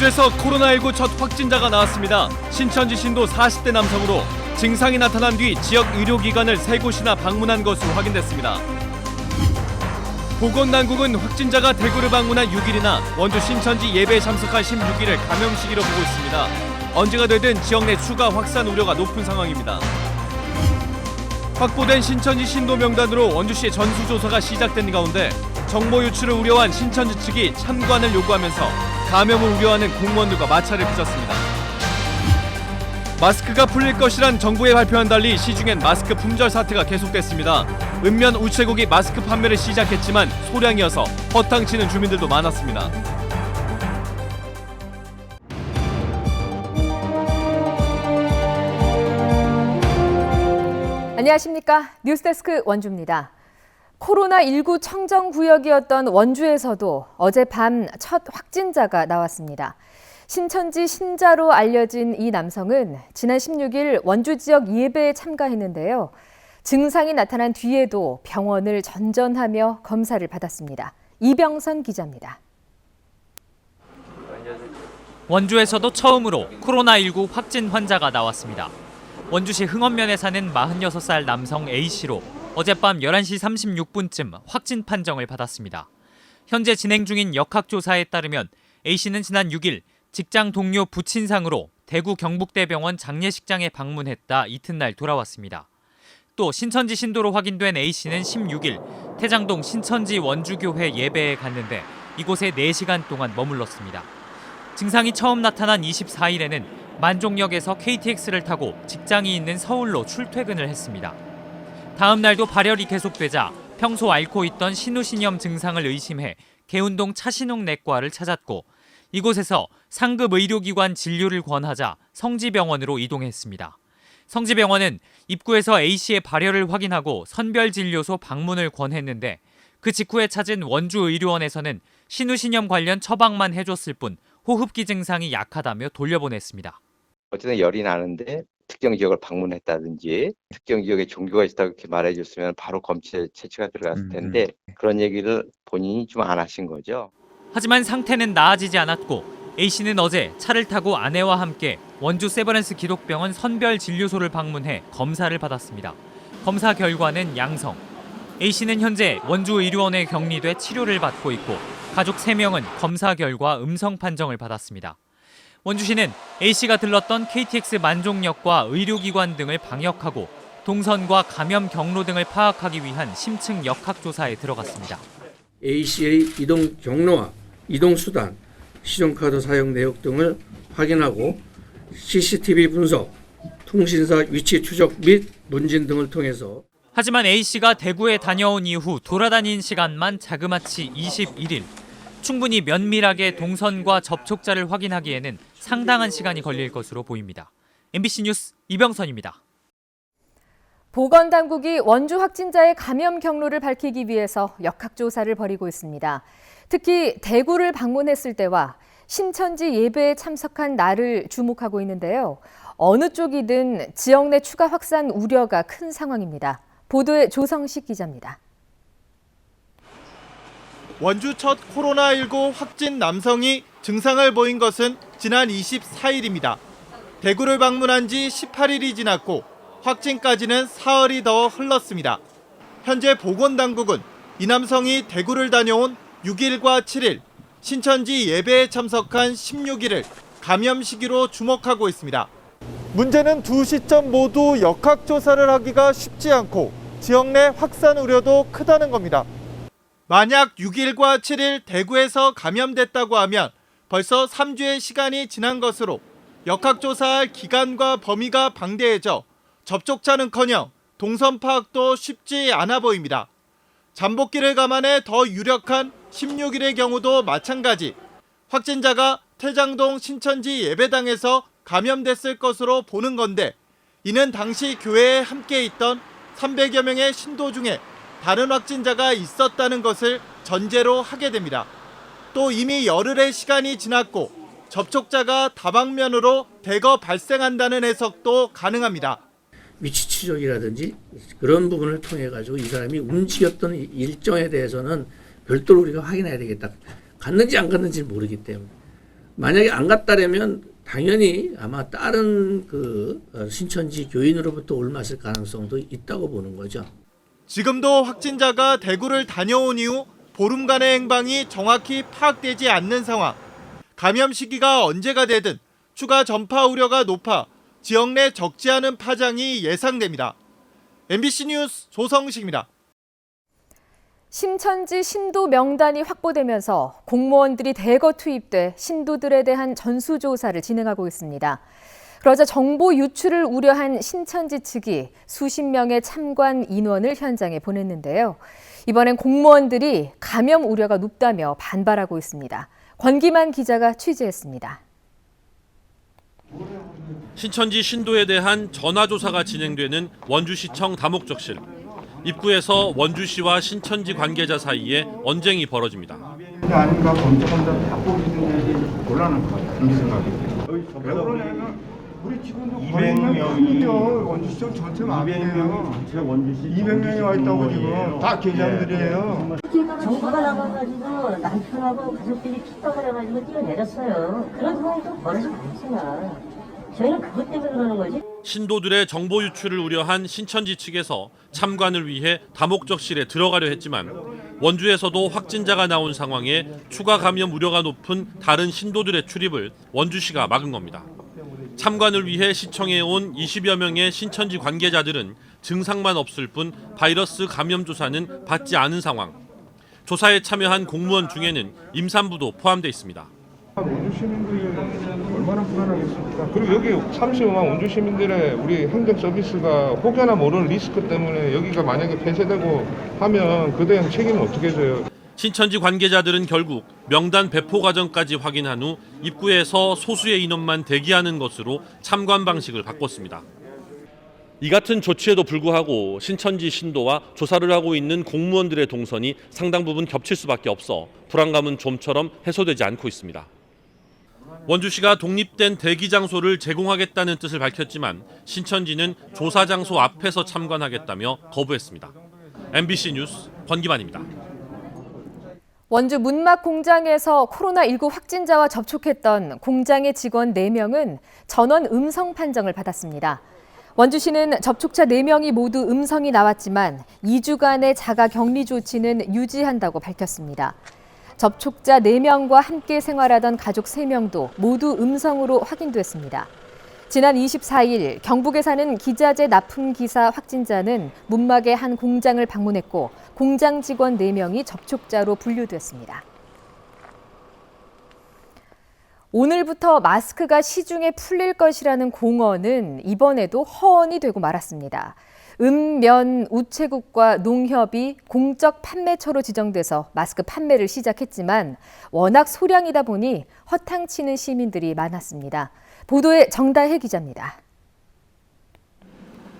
원주에서 코로나19 첫 확진자가 나왔습니다. 신천지 신도 40대 남성으로 증상이 나타난 뒤 지역 의료기관을 세 곳이나 방문한 것으로 확인됐습니다. 보건당국은 확진자가 대구를 방문한 6일이나 원주 신천지 예배에 참석한 16일을 감염 시기로 보고 있습니다. 언제가 되든 지역 내 추가 확산 우려가 높은 상황입니다. 확보된 신천지 신도 명단으로 원주시의 전수조사가 시작된 가운데 정보 유출을 우려한 신천지 측이 참관을 요구하면서 감염을 우려하는 공무원들과 마찰을 빚었습니다. 마스크가 풀릴 것이란 정부의 발표와는 달리 시중엔 마스크 품절 사태가 계속됐습니다. 읍면 우체국이 마스크 판매를 시작했지만 소량이어서 허탕치는 주민들도 많았습니다. 안녕하십니까. 뉴스데스크 원주입니다. 코로나19 청정구역이었던 원주에서도 어젯밤 첫 확진자가 나왔습니다. 신천지 신자로 알려진 이 남성은 지난 16일 원주 지역 예배에 참가했는데요. 증상이 나타난 뒤에도 병원을 전전하며 검사를 받았습니다. 이병선 기자입니다. 원주에서도 처음으로 코로나19 확진 환자가 나왔습니다. 원주시 흥원면에 사는 46살 남성 A씨로 어젯밤 11시 36분쯤 확진 판정을 받았습니다. 현재 진행 중인 역학조사에 따르면 A씨는 지난 6일 직장 동료 부친상으로 대구 경북대병원 장례식장에 방문했다 이튿날 돌아왔습니다. 또 신천지 신도로 확인된 A씨는 16일 태장동 신천지 원주교회 예배에 갔는데 이곳에 4시간 동안 머물렀습니다. 증상이 처음 나타난 24일에는 만종역에서 KTX를 타고 직장이 있는 서울로 출퇴근을 했습니다. 다음 날도 발열이 계속되자 평소 앓고 있던 신우신염 증상을 의심해 개운동 차신홍 내과를 찾았고 이곳에서 상급 의료기관 진료를 권하자 성지병원으로 이동했습니다. 성지병원은 입구에서 A씨의 발열을 확인하고 선별진료소 방문을 권했는데 그 직후에 찾은 원주 의료원에서는 신우신염 관련 처방만 해줬을 뿐 호흡기 증상이 약하다며 돌려보냈습니다. 어쨌든 열이 나는데 특정 지역을 방문했다든지 특정 지역에 종교가 있다고 이렇게 말해줬으면 바로 검체 채취가 들어갔을 텐데 그런 얘기를 본인이 좀 안 하신 거죠. 하지만 상태는 나아지지 않았고 A씨는 어제 차를 타고 아내와 함께 원주 세버랜스 기독병원 선별 진료소를 방문해 검사를 받았습니다. 검사 결과는 양성. A씨는 현재 원주 의료원에 격리돼 치료를 받고 있고 가족 3명은 검사 결과 음성 판정을 받았습니다. 원주시는 A씨가 들렀던 KTX 만종역과 의료기관 등을 방역하고 동선과 감염 경로 등을 파악하기 위한 심층 역학조사에 들어갔습니다. A씨의 이동 경로와 이동 수단, 신용카드 사용 내역 등을 확인하고 CCTV 분석, 통신사 위치 추적 및 문진 등을 통해서 하지만 A씨가 대구에 다녀온 이후 돌아다닌 시간만 자그마치 21일. 충분히 면밀하게 동선과 접촉자를 확인하기에는 상당한 시간이 걸릴 것으로 보입니다. MBC 뉴스 이병선입니다. 보건당국이 원주 확진자의 감염 경로를 밝히기 위해서 역학조사를 벌이고 있습니다. 특히 대구를 방문했을 때와 신천지 예배에 참석한 날을 주목하고 있는데요. 어느 쪽이든 지역 내 추가 확산 우려가 큰 상황입니다. 보도에 조성식 기자입니다. 원주 첫 코로나19 확진 남성이 증상을 보인 것은 지난 24일입니다. 대구를 방문한 지 18일이 지났고 확진까지는 사흘이 더 흘렀습니다. 현재 보건당국은 이 남성이 대구를 다녀온 6일과 7일, 신천지 예배에 참석한 16일을 감염 시기로 주목하고 있습니다. 문제는 두 시점 모두 역학조사를 하기가 쉽지 않고 지역 내 확산 우려도 크다는 겁니다. 만약 6일과 7일 대구에서 감염됐다고 하면 벌써 3주의 시간이 지난 것으로 역학조사할 기간과 범위가 방대해져 접촉자는커녕 동선 파악도 쉽지 않아 보입니다. 잠복기를 감안해 더 유력한 16일의 경우도 마찬가지. 확진자가 태장동 신천지 예배당에서 감염됐을 것으로 보는 건데 이는 당시 교회에 함께 있던 300여 명의 신도 중에 다른 확진자가 있었다는 것을 전제로 하게 됩니다. 또 이미 열흘의 시간이 지났고 접촉자가 다방면으로 대거 발생한다는 해석도 가능합니다. 위치 추적이라든지 그런 부분을 통해 가지고 이 사람이 움직였던 일정에 대해서는 별도로 우리가 확인해야 되겠다. 갔는지 안 갔는지 모르기 때문에 만약에 안 갔다라면 당연히 아마 다른 그 어, 신천지 교인으로부터 올맞을 가능성도 있다고 보는 거죠. 지금도 확진자가 대구를 다녀온 이후 보름간의 행방이 정확히 파악되지 않는 상황. 감염 시기가 언제가 되든 추가 전파 우려가 높아 지역 내 적지 않은 파장이 예상됩니다. MBC 뉴스 조성식입니다. 신천지 신도 명단이 확보되면서 공무원들이 대거 투입돼 신도들에 대한 전수조사를 진행하고 있습니다. 그러자 정보 유출을 우려한 신천지 측이 수십 명의 참관 인원을 현장에 보냈는데요. 이번엔 공무원들이 감염 우려가 높다며 반발하고 있습니다. 권기만 기자가 취재했습니다. 신천지 신도에 대한 전화조사가 진행되는 원주시청 다목적실. 입구에서 원주시와 신천지 관계자 사이에 언쟁이 벌어집니다. 아닌가 바꾸기 는 것 생각이. 200명이죠. 원주시청 전체 많아요. 200명이 와 있다고 지금 다 계장들이에요. 정부가 나가가지고 남편하고 가족들이 핍박을 해가지고 뛰어내렸어요. 그런 상황이 또 벌어지면 안 되잖아. 저희는 그것 때문에 그러는 거지. 신도들의 정보 유출을 우려한 신천지 측에서 참관을 위해 다목적실에 들어가려 했지만 원주에서도 확진자가 나온 상황에 추가 감염 우려가 높은 다른 신도들의 출입을 원주시가 막은 겁니다. 참관을 위해 시청에 온 20여 명의 신천지 관계자들은 증상만 없을 뿐 바이러스 감염 조사는 받지 않은 상황. 조사에 참여한 공무원 중에는 임산부도 포함돼 있습니다. 원주 시민들이 얼마나 불안하겠습니까? 그리고 여기 35만 원주 시민들의 우리 행정 서비스가 혹여나 모르는 리스크 때문에 여기가 만약에 폐쇄되고 하면 그에 대한 책임은 어떻게 져요? 신천지 관계자들은 결국 명단 배포 과정까지 확인한 후 입구에서 소수의 인원만 대기하는 것으로 참관 방식을 바꿨습니다. 이 같은 조치에도 불구하고 신천지 신도와 조사를 하고 있는 공무원들의 동선이 상당 부분 겹칠 수밖에 없어 불안감은 좀처럼 해소되지 않고 있습니다. 원주시가 독립된 대기 장소를 제공하겠다는 뜻을 밝혔지만 신천지는 조사 장소 앞에서 참관하겠다며 거부했습니다. MBC 뉴스 권기만입니다. 원주 문막 공장에서 코로나19 확진자와 접촉했던 공장의 직원 4명은 전원 음성 판정을 받았습니다. 원주시는 접촉자 4명이 모두 음성이 나왔지만 2주간의 자가 격리 조치는 유지한다고 밝혔습니다. 접촉자 4명과 함께 생활하던 가족 3명도 모두 음성으로 확인됐습니다. 지난 24일 경북에 사는 기자재 납품 기사 확진자는 문막의 한 공장을 방문했고 공장 직원 4명이 접촉자로 분류됐습니다. 오늘부터 마스크가 시중에 풀릴 것이라는 공언은 이번에도 허언이 되고 말았습니다. 읍면 우체국과 농협이 공적 판매처로 지정돼서 마스크 판매를 시작했지만 워낙 소량이다 보니 허탕치는 시민들이 많았습니다. 보도에 정다혜 기자입니다.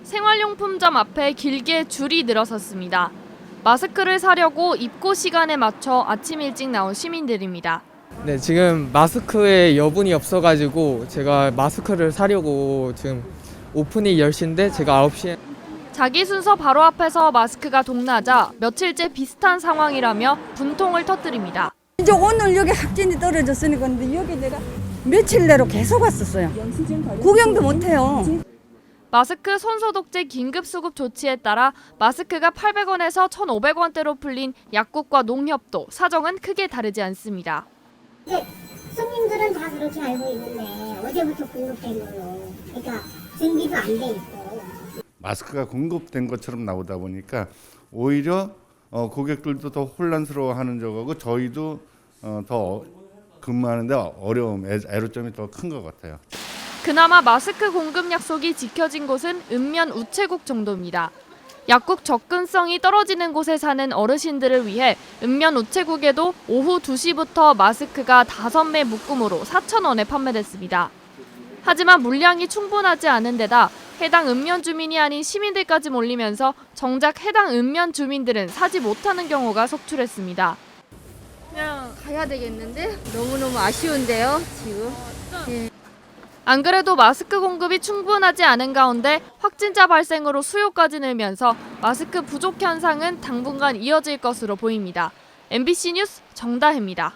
생활용품점 앞에 길게 줄이 늘어섰습니다. 마스크를 사려고 입고 시간에 맞춰 아침 일찍 나온 시민들입니다. 네, 지금 마스크에 여분이 없어가지고 제가 마스크를 사려고 지금 오픈이 10시인데 제가 9시에 자기 순서 바로 앞에서 마스크가 동나자 며칠째 비슷한 상황이라며 분통을 터뜨립니다. 이제 오늘 여기 확진이 떨어졌으니까 근데 여기 내가 며칠 내로 계속 왔었어요. 구경도 못해요. 마스크 손소독제 긴급 수급 조치에 따라 마스크가 800원에서 1,500원대로 풀린 약국과 농협도 사정은 크게 다르지 않습니다. 손님들은 다 그렇게 알고 있는데 어제부터 공급된 걸로. 그러니까 준비도 안 돼 있고. 마스크가 공급된 것처럼 나오다 보니까 오히려 어, 고객들도 더 혼란스러워하는 적하고 저희도 어, 더 근무하는데 어려움, 애- 애로점이 더 큰 것 같아요. 그나마 마스크 공급 약속이 지켜진 곳은 읍면 우체국 정도입니다. 약국 접근성이 떨어지는 곳에 사는 어르신들을 위해 읍면 우체국에도 오후 2시부터 마스크가 5매 묶음으로 4,000원에 판매됐습니다. 하지만 물량이 충분하지 않은 데다 해당 읍면 주민이 아닌 시민들까지 몰리면서 정작 해당 읍면 주민들은 사지 못하는 경우가 속출했습니다. 그냥 가야 되겠는데 너무너무 아쉬운데요 지금. 안 그래도 마스크 공급이 충분하지 않은 가운데 확진자 발생으로 수요까지 늘면서 마스크 부족 현상은 당분간 이어질 것으로 보입니다. MBC 뉴스 정다혜입니다.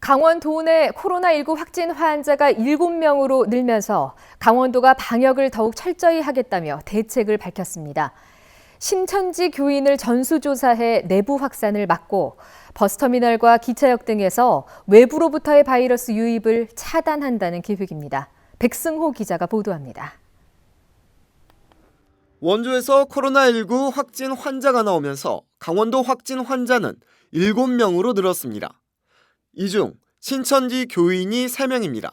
강원 도내 코로나19 확진 환자가 7명으로 늘면서 강원도가 방역을 더욱 철저히 하겠다며 대책을 밝혔습니다. 신천지 교인을 전수조사해 내부 확산을 막고 버스터미널과 기차역 등에서 외부로부터의 바이러스 유입을 차단한다는 계획입니다. 백승호 기자가 보도합니다. 원주에서 코로나19 확진 환자가 나오면서 강원도 확진 환자는 7명으로 늘었습니다. 이 중 신천지 교인이 3명입니다.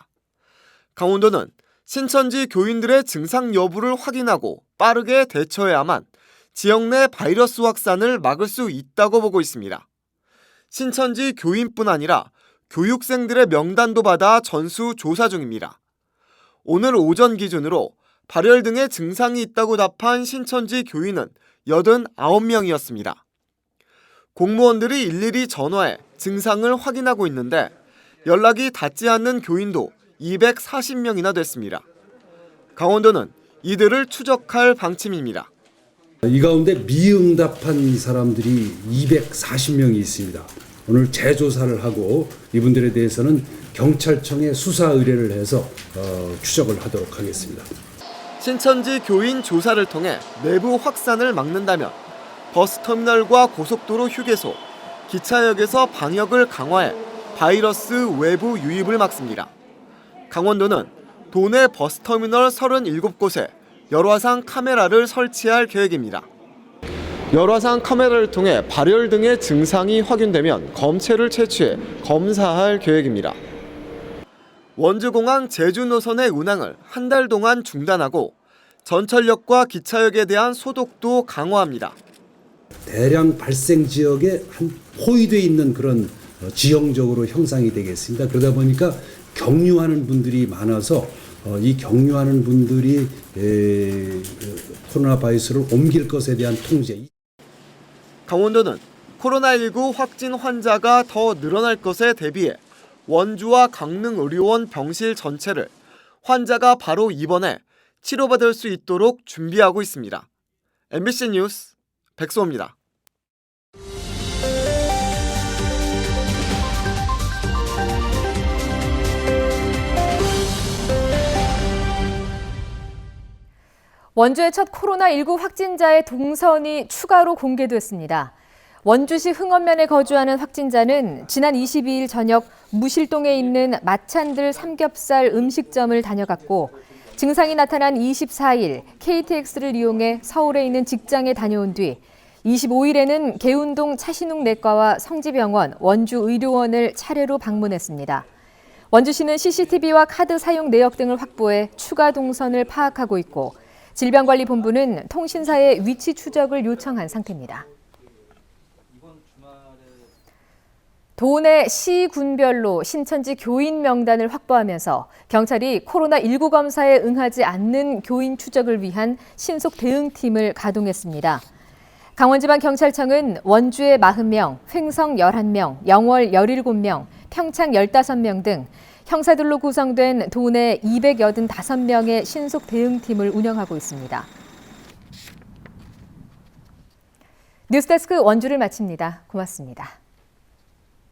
강원도는 신천지 교인들의 증상 여부를 확인하고 빠르게 대처해야만 지역 내 바이러스 확산을 막을 수 있다고 보고 있습니다. 신천지 교인뿐 아니라 교육생들의 명단도 받아 전수 조사 중입니다. 오늘 오전 기준으로 발열 등의 증상이 있다고 답한 신천지 교인은 89명이었습니다. 공무원들이 일일이 전화해 증상을 확인하고 있는데 연락이 닿지 않는 교인도 240명이나 됐습니다. 강원도는 이들을 추적할 방침입니다. 이 가운데 미응답한 사람들이 240명이 있습니다. 오늘 재조사를 하고 이분들에 대해서는 경찰청에 수사 의뢰를 해서 어, 추적을 하도록 하겠습니다. 신천지 교인 조사를 통해 내부 확산을 막는다면 버스터미널과 고속도로 휴게소, 기차역에서 방역을 강화해 바이러스 외부 유입을 막습니다. 강원도는 도내 버스터미널 37곳에 열화상 카메라를 설치할 계획입니다. 열화상 카메라를 통해 발열 등의 증상이 확인되면 검체를 채취해 검사할 계획입니다. 원주공항 제주 노선의 운항을 한 달 동안 중단하고 전철역과 기차역에 대한 소독도 강화합니다. 대량 발생 지역에 한 포위되어 있는 그런 어, 지형적으로 형상이 되겠습니다. 그러다 보니까 격류하는 분들이 많아서 어, 이 격류하는 분들이 에, 그 코로나 바이러스를 옮길 것에 대한 통제. 강원도는 코로나19 확진 환자가 더 늘어날 것에 대비해 원주와 강릉 의료원 병실 전체를 환자가 바로 입원해 치료받을 수 있도록 준비하고 있습니다. MBC 뉴스 백소입니다. 원주의 첫 코로나19 확진자의 동선이 추가로 공개됐습니다. 원주시 흥원면에 거주하는 확진자는 지난 22일 저녁 무실동에 있는 마찬들 삼겹살 음식점을 다녀갔고 증상이 나타난 24일 KTX를 이용해 서울에 있는 직장에 다녀온 뒤 25일에는 개운동 차신웅 내과와 성지병원, 원주의료원을 차례로 방문했습니다. 원주시는 CCTV와 카드 사용 내역 등을 확보해 추가 동선을 파악하고 있고 질병관리본부는 통신사의 위치 추적을 요청한 상태입니다. 도내 시 군별로 신천지 교인 명단을 확보하면서 경찰이 코로나19 검사에 응하지 않는 교인 추적을 위한 신속 대응팀을 가동했습니다. 강원지방경찰청은 원주에 40명, 횡성 11명, 영월 17명, 평창 15명 등 형사들로 구성된 도내 285명의 신속 대응팀을 운영하고 있습니다. 뉴스데스크 원주를 마칩니다. 고맙습니다.